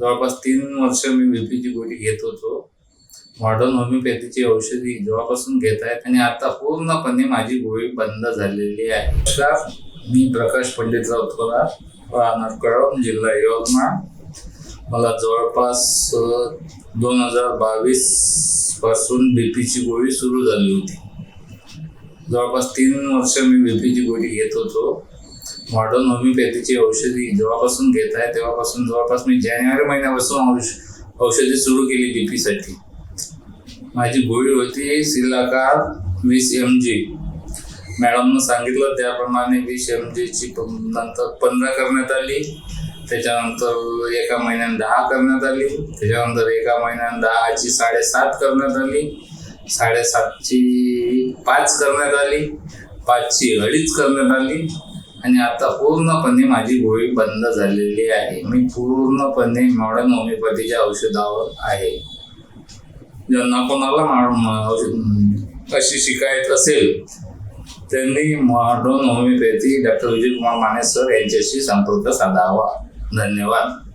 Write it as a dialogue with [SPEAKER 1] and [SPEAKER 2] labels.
[SPEAKER 1] जवळपास तीन वर्ष मी बीपीची गोळी घेत होतो. मॉडर्न होमिओपॅथीची औषधी जेव्हापासून घेत आहेत आणि आता पूर्णपणे माझी गोळी बंद झालेली आहे. नमस्कार मी प्रकाश पंडित राऊतवाला राहणार कळवण जिल्हा यवतमाळ. मला जवळपास दोन हजार बावीसपासून बीपीची गोळी सुरू झाली होती. जवळपास तीन वर्ष मी बीपीची गोळी घेत होतो. मॉडर्न होमिओपॅथीची औषधी जेव्हापासून घेत आहे तेव्हापासून जवळपास मी जानेवारी महिन्यापासून औष औषधी सुरू केली बीपीसाठी. माझी गोळी होती सिलाकार वीस एम जी मॅडमनं सांगितलं त्याप्रमाणे वीस एम जीची नंतर पंधरा करण्यात आली. त्याच्यानंतर एका महिन्यानं दहा करण्यात आली. त्याच्यानंतर एका महिन्यानं दहाची साडेसात करण्यात आली. साडेसातची पाच करण्यात आली. पाचची अडीच करण्यात आली. आणि आता पूर्णपणे माझी गोळी बंद झालेली आहे. मी पूर्णपणे मॉडर्न होमिओपॅथीच्या औषधावर आहे. ज्यांना कोणाला औषध अशी शिकायत असेल त्यांनी modern homoeopathy doctor Vijaykumar Mane sir यांच्याशी संपर्क साधावा. धन्यवाद.